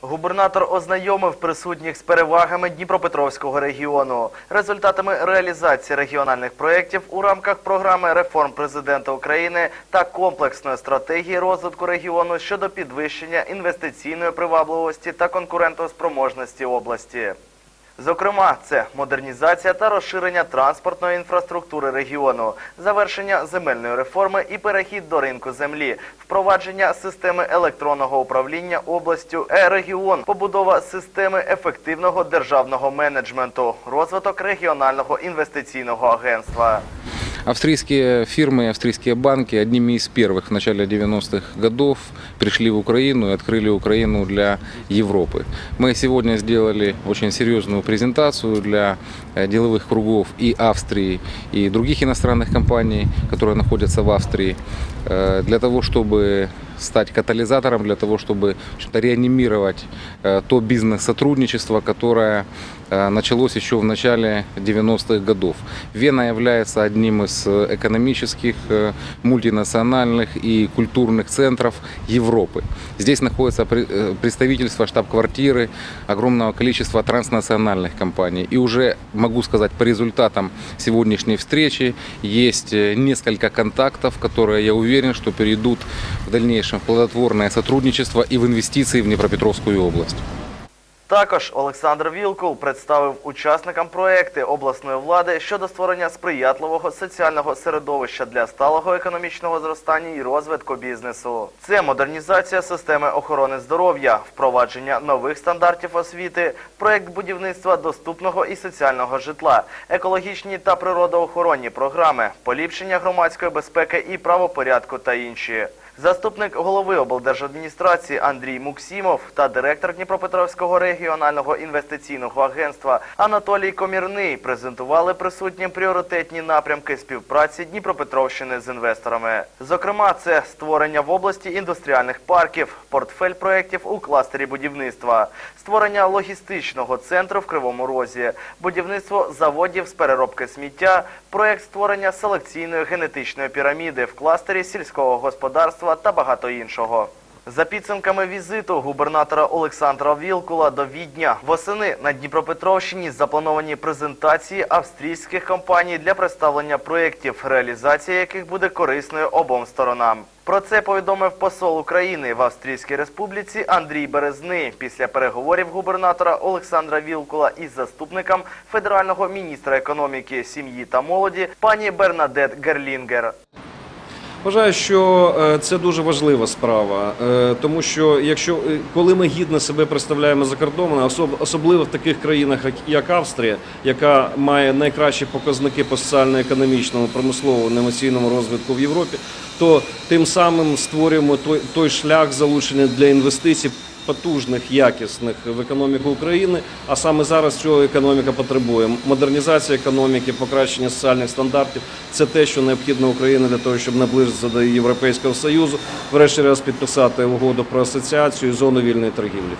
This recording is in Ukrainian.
Губернатор ознайомив присутніх з перевагами Дніпропетровського регіону, результатами реалізації регіональних проєктів у рамках програми реформ президента України та комплексної стратегії розвитку регіону щодо підвищення інвестиційної привабливості та конкурентоспроможності області. Зокрема, це модернізація та розширення транспортної інфраструктури регіону, завершення земельної реформи і перехід до ринку землі, впровадження системи електронного управління областю е-регіон, побудова системи ефективного державного менеджменту, розвиток регіонального інвестиційного агентства. Австрийские фирмы, австрийские банки одними из первых в начале 90-х годов пришли в Украину и открыли Украину для Европы. Мы сегодня сделали очень серьезную презентацию для э, деловых кругов и Австрии, и других иностранных компаний, которые находятся в Австрии, э, для того, чтобы стать катализатором, для того, чтобы общем-то, реанимировать э, то бизнес-сотрудничество, которое началось еще в начале 90-х годов. Вена является одним из э, экономических, э, мультинациональных и культурных центров Европы. Здесь находится пре- э, представительство штаб-квартиры огромного количества транснациональных компаний. И уже могу сказать, по результатам сегодняшней встречи есть э, несколько контактов, которые, я уверен, что перейдут в дальнейшем в плодотворное сотрудничество и в инвестиции в Днепропетровскую область. Також Олександр Вілкул представив учасникам проекти обласної влади щодо створення сприятливого соціального середовища для сталого економічного зростання і розвитку бізнесу. Це модернізація системи охорони здоров'я, впровадження нових стандартів освіти, проект будівництва доступного і соціального житла, екологічні та природоохоронні програми, поліпшення громадської безпеки і правопорядку та інші. Заступник голови облдержадміністрації Андрій Муксімов та директор Дніпропетровського регіонального інвестиційного агентства Анатолій Комірний презентували присутнім пріоритетні напрямки співпраці Дніпропетровщини з інвесторами. Зокрема, це створення в області індустріальних парків, портфель проєктів у кластері будівництва, створення логістичного центру в Кривому Розі, будівництво заводів з переробки сміття, проєкт створення селекційної генетичної піраміди в кластері сільського господарства та багато іншого. За підсумками візиту губернатора Олександра Вілкула до Відня восени на Дніпропетровщині заплановані презентації австрійських компаній для представлення проєктів, реалізація яких буде корисною обом сторонам. Про це повідомив посол України в Австрійській Республіці Андрій Березний після переговорів губернатора Олександра Вілкула із заступником федерального міністра економіки, сім'ї та молоді пані Бернадет Герлінгер. Вважаю, що е, це дуже важлива справа, е, тому що якщо е, коли ми гідно себе представляємо за кордоном, особливо в таких країнах, як- Австрія, яка має найкращі показники по соціально-економічному, промисловому, інноваційному розвитку в Європі, то тим самим створюємо той, той шлях залучення для інвестицій. Потужних, якісних в економіку України, а саме зараз цього економіка потребує. Модернізація економіки, покращення соціальних стандартів це те, що необхідно Україні для того, щоб наблизитися до Європейського Союзу, врешті-раз підписати угоду про асоціацію і зону вільної торгівлі.